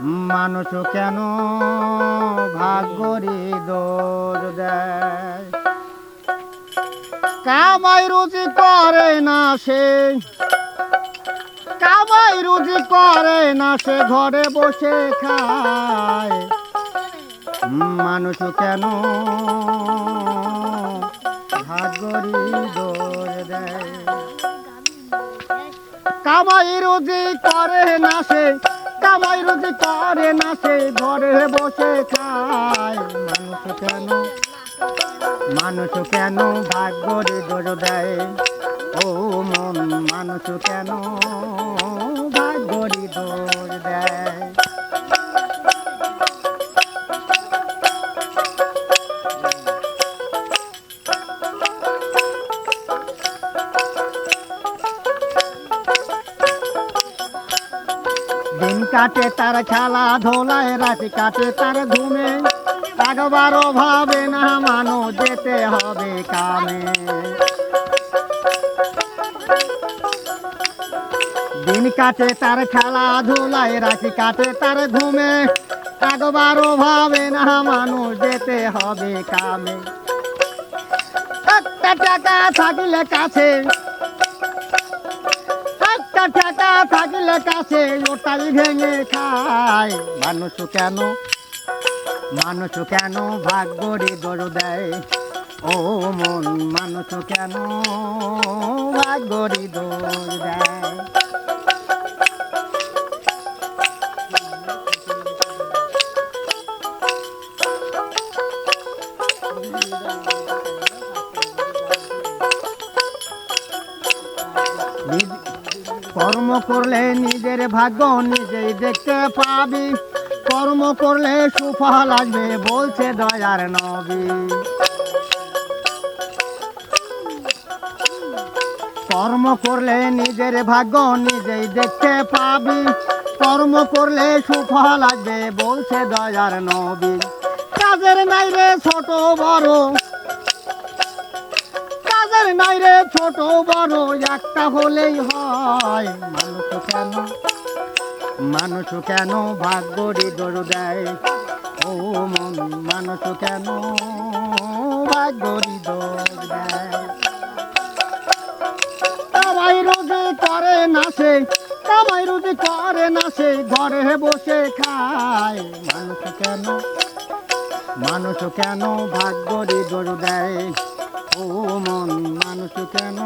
মানুষ কেন ভাগ্যরি দোষ দেয়? কামাই রুজি করে না সে, কামাই রুজি করে না সে, ঘরে বসে খায়। মানুষ কেন ভাগ্যরি দোষ দেয়? কামাই রুজি করে না সে কামাই যে করে না সে ঘরে বসে খায়। মানুষ কেন মানুষ কেন ভাগ্যরে দোষ দেয়? ও মন, মানুষ কেন দিন কাটে তার খেলা ধোলায় রাত কাটে তার ঘুমে। একবারও ভাবে না মানো যেতে হবে কামে। দিন কাটে তার খেলা ধুলায় রাখি কাটে তার ঘুমে। একবারও ভাবে না মানুষ যেতে হবে কামে। একটা টাকা থাকলে কাছে। একটা টাকা থাকলে কাছে ওটাই ভেঙে খায়। মানুষ কেন মানুষ কেন ভাগ্যরে দর দেয়? ও মন, মানুষ কেন ভাগ্যরে দোষ দেয়? নিজ- কর্ম করলে নিজের ভাগ্য নিজেই দেখতে পাবি। কর্ম করলে সুফল আসবে বলছে দয়ার নবী। কর্ম করলে নিজের ভাগ্য নিজেই দেখতে পাবি। কর্ম করলে সুফল আসবে বলছে দয়ার নবী। কাজের নাই রে ছোট বড় নাই রে ছোট বড়, একটা হলেই হয়। মানুষ কেন মানুষ কেন ভাগ্যরি দৌড় দেয়? ও মন, মানুষ কেন ভাগ্যরি দৌড় দেয়? কামাই রোজে করে না সে, কামাই রোজে করে না সে, ঘরে বসে খায়। মানুষ কেন মানুষ কেন ভাগ্যরি দৌড় দেয়? ও মন মানুষ কেন